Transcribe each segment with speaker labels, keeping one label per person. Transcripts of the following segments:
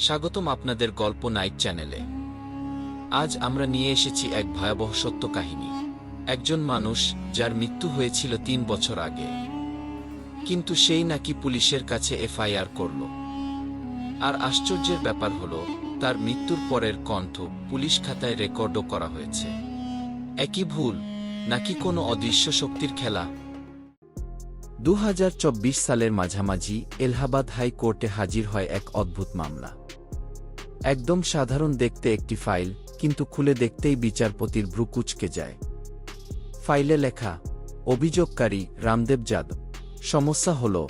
Speaker 1: স্বাগতম আপনাদের গল্প নাইট চ্যানেলে। আজ আমরা নিয়ে এসেছি এক ভয়াবহ সত্য কাহিনী। একজন মানুষ যার মৃত্যু হয়েছিল তিন বছর আগে। কিন্তু সেই নাকি পুলিশের কাছে এফআইআর করল। আর আশ্চর্যের ব্যাপার হল, তার মৃত্যুর পরের কণ্ঠ পুলিশ খাতায় রেকর্ডও করা হয়েছে। একই ভুল, নাকি কোনো অদৃশ্য শক্তির খেলা? দু হাজার চব্বিশ সালের মাঝামাঝি এলাহাবাদ হাইকোর্টে হাজির হয় এক অদ্ভুত মামলা। একদম সাধারণ দেখতে একটি ফাইল, কিন্তু খুলে দেখতেই বিচারপতির ভ্রু কুচকে যায়। ফাইলে লেখা, অভিযোগকারী রামদেব যাদব। সমস্যা হল,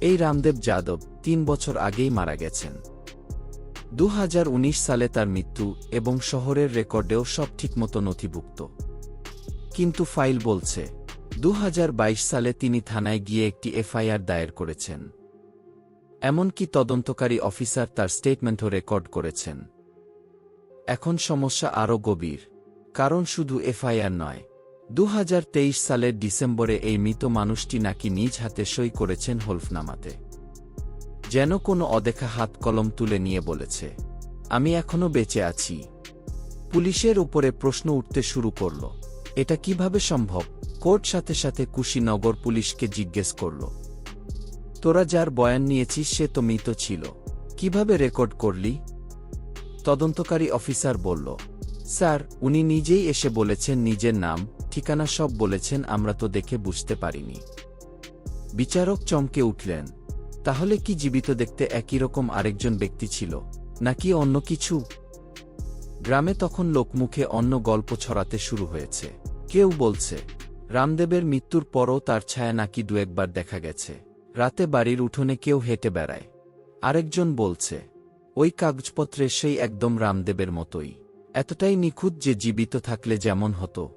Speaker 1: এই রামদেব যাদব তিন বছর আগেই মারা গেছেন। দু হাজার উনিশ সালে তার মৃত্যু এবং শহরের রেকর্ডেও সব ঠিকমতো নথিভুক্ত। কিন্তু ফাইল বলছে দু হাজার বাইশ সালে তিনি থানায় গিয়ে একটি এফআইআর দায়ের করেছেন। এমনকি তদন্তকারী অফিসার তার স্টেটমেন্টও রেকর্ড করেছেন। এখন সমস্যা আরও গভীর, কারণ শুধু এফআইআর নয় দু সালের ডিসেম্বরে এই মৃত মানুষটি নাকি নিজ হাতে সই করেছেন হলফনামাতে। যেন কোনো অদেখা হাত কলম তুলে নিয়ে বলেছে, আমি এখনও বেঁচে আছি। পুলিশের উপরে প্রশ্ন উঠতে শুরু করল, এটা কীভাবে সম্ভব? কোর্ট সাথে সাথে কুশিনগর পুলিশকে জিজ্ঞেস করল তোরা যার বয়ান নিয়েছিস সে তো মৃত ছিল। কীভাবে রেকর্ড করলি? তদন্তকারী অফিসার বলল, স্যার, উনি নিজেই এসে বলেছেন নিজের নাম, ঠিকানা সব বলেছেন, আমরা তো দেখে বুঝতে পারিনি। বিচারক চমকে উঠলেন, তাহলে কি জীবিত দেখতে একই রকম আরেকজন ব্যক্তি ছিল, নাকি অন্য কিছু? গ্রামে তখন লোকমুখে অন্য গল্প ছড়াতে শুরু হয়েছে। কেউ বলছে, রামদেবের মৃত্যুর পরও তার ছায়া নাকি দু একবার দেখা গেছে। রাতে বাড়ির উঠোনে কেউ হেঁটে বেড়ায়। আরেকজন বলছে, ওই কাগজপত্রে সেই একদম রামদেবের মতোই। এতটাই নিখুঁত যে জীবিত থাকলে যেমন হতো।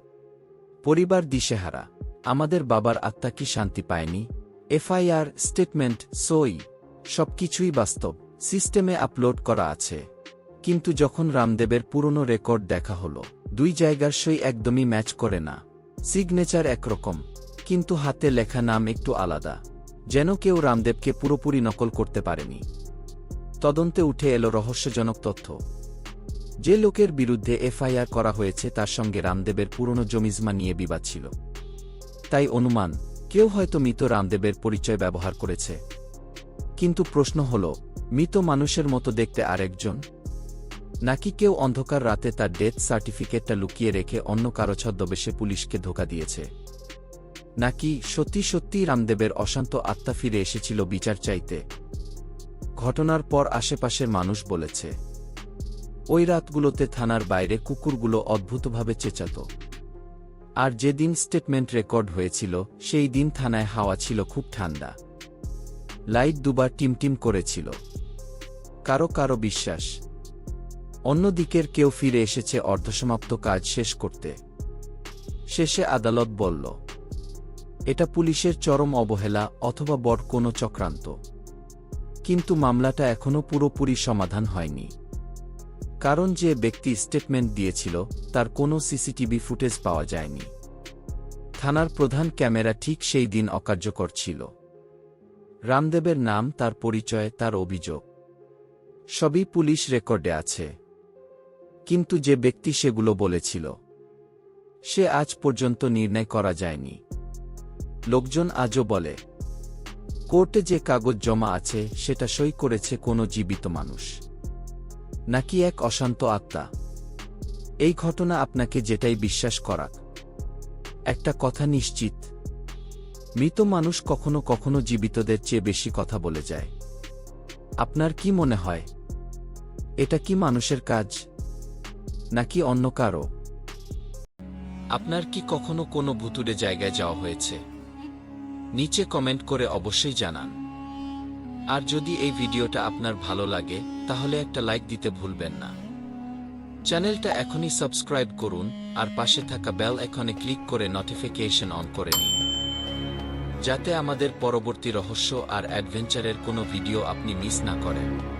Speaker 1: পরিবার দিশেহারা। আমাদের বাবার আত্মা কি শান্তি পায়নি? এফআইআর, স্টেটমেন্ট, সই, সবকিছুই বাস্তব। সিস্টেমে আপলোড করা আছে। কিন্তু যখন রামদেবের পুরনো রেকর্ড দেখা হলো, দুই জায়গার সই একদমই ম্যাচ করে না। সিগনেচার একরকম। কিন্তু হাতে লেখা নাম একটু আলাদা। যেন কেউ রামদেবকে পুরোপুরি নকল করতে পারেনি। তদন্তে উঠে এলো রহস্যজনক তথ্য। যে লোকের বিরুদ্ধে এফআইআর করা হয়েছে তার সঙ্গে রামদেবের পুরনো জমিজমা নিয়ে বিবাদ ছিল। তাই অনুমান, কেউ হয়তো মৃত রামদেবের পরিচয় ব্যবহার করেছে। কিন্তু প্রশ্ন হল, মৃত মানুষের মতো দেখতে আরেকজন? নাকি কেউ অন্ধকার রাতে তার ডেথ সার্টিফিকেটটা লুকিয়ে রেখে অন্য কারও ছদ্মবেশে পুলিশকে ধোকা দিয়েছে? নাকি সত্যি সত্যি রামদেবের অশান্ত আত্মা ফিরে এসেছিল বিচার চাইতে। ঘটনার পর আশেপাশের মানুষ বলেছে, ওই রাতগুলোতে থানার বাইরে কুকুরগুলো অদ্ভুতভাবে চেঁচাত। আর যেদিন স্টেটমেন্ট রেকর্ড হয়েছিল, সেই দিন থানায় হাওয়া ছিল খুব ঠান্ডা। লাইট দুবার টিমটিম করেছিল। কারও কারও বিশ্বাস। অন্যদিকের কেউ ফিরে এসেছে অর্ধসমাপ্ত কাজ শেষ করতে। শেষে আদালত বলল এটা পুলিশের চরম অবহেলা অথবা বড় কোনো চক্রান্ত। কিন্তু মামলাটা এখনও পুরোপুরি সমাধান হয়নি। কারণ যে ব্যক্তি স্টেটমেন্ট দিয়েছিল, তার কোনো সিসিটিভি ফুটেজ পাওয়া যায়নি। থানার প্রধান ক্যামেরা ঠিক সেই দিন অকার্যকর ছিল। রামদেবের নাম, তার পরিচয়, তার অভিযোগ, সবই পুলিশ রেকর্ডে আছে। কিন্তু যে ব্যক্তি সেগুলো বলেছিল, সে আজ পর্যন্ত নির্ণয় করা যায়নি। লোকজন আজও বলে, কোর্টে যে কাগজ জমা আছে, সেটা সই করেছে কোনো জীবিত মানুষ। নাকি এক অশান্ত আত্মা? এই ঘটনা আপনাকে যেটাই বিশ্বাস করাক। একটা কথা নিশ্চিত, মৃত মানুষ কখনো কখনো জীবিতদের চেয়ে বেশি কথা বলে যায়। আপনার কি মনে হয়? এটা কি মানুষের কাজ? নাকি অন্য কারও? আপনার কি কখনো কোনো ভুতুরে জায়গায় যাওয়া হয়েছে? নিচে কমেন্ট করে অবশ্যই জানান। আর যদি এই ভিডিওটা আপনার ভালো লাগে, তাহলে একটা লাইক দিতে ভুলবেন না। চ্যানেলটা এখনই সাবস্ক্রাইব করুন, আর পাশে থাকা বেল এখনে ক্লিক করে নোটিফিকেশন অন করে নিন। যাতে আমাদের পরবর্তী রহস্য আর অ্যাডভেঞ্চারের কোনো ভিডিও আপনি মিস না করেন।